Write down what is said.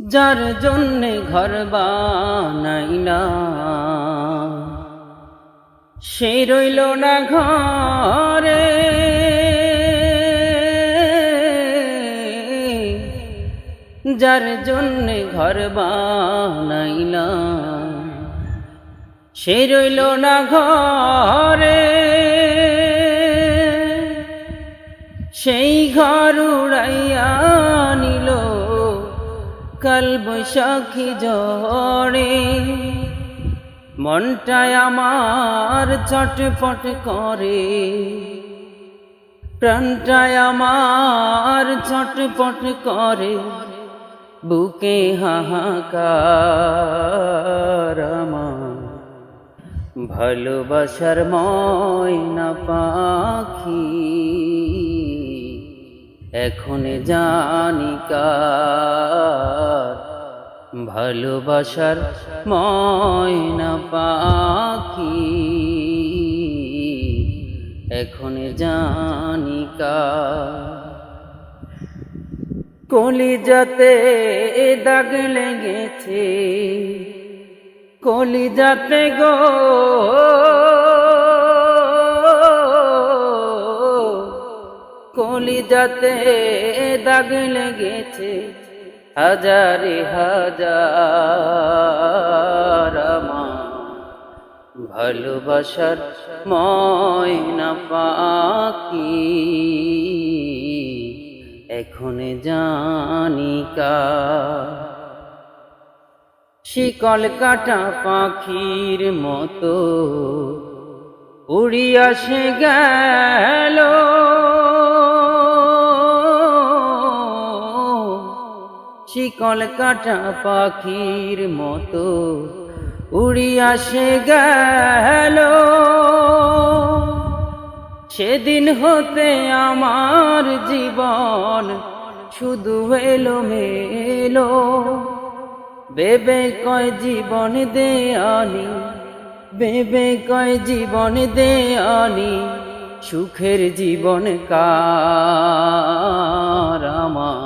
যার জন্যে ঘর বানাইলা সে রইল না ঘরে। যার জন্যে ঘর বানাইলা সে রইল না ঘরে। সেই ঘর উড়াইয়া কাল বৈশাখী ঝড়ে। মনটায় আমার চটপট করে। প্রাণটায় আমার চটপট করে। বুকে হাহাকার আমার। ভালোবাসার ময়না পাখি। এখন জানি কার ভালোবাসার ময়না পাখি। এখন জানি কার কলিজাতে দাগ লেগেছে। কলিজাতে গো। কলিজাতে দাগ লেগেছে। হাজারে হাজার ভালোবাসার ময়না পাখি। এখন জানি কার। শিকল কাটা পাখির মতো উড়িয়া সে গেল। শিকল কাটা পাখির মতো উড়িয়া সে গেল। সেদিন হতে আমার জীবন শুধু এলো মেলো বেবে কয় জীবন দেয়ানি বেবে কয় জীবন দেয়ানি, সুখের জীবন কার আমার?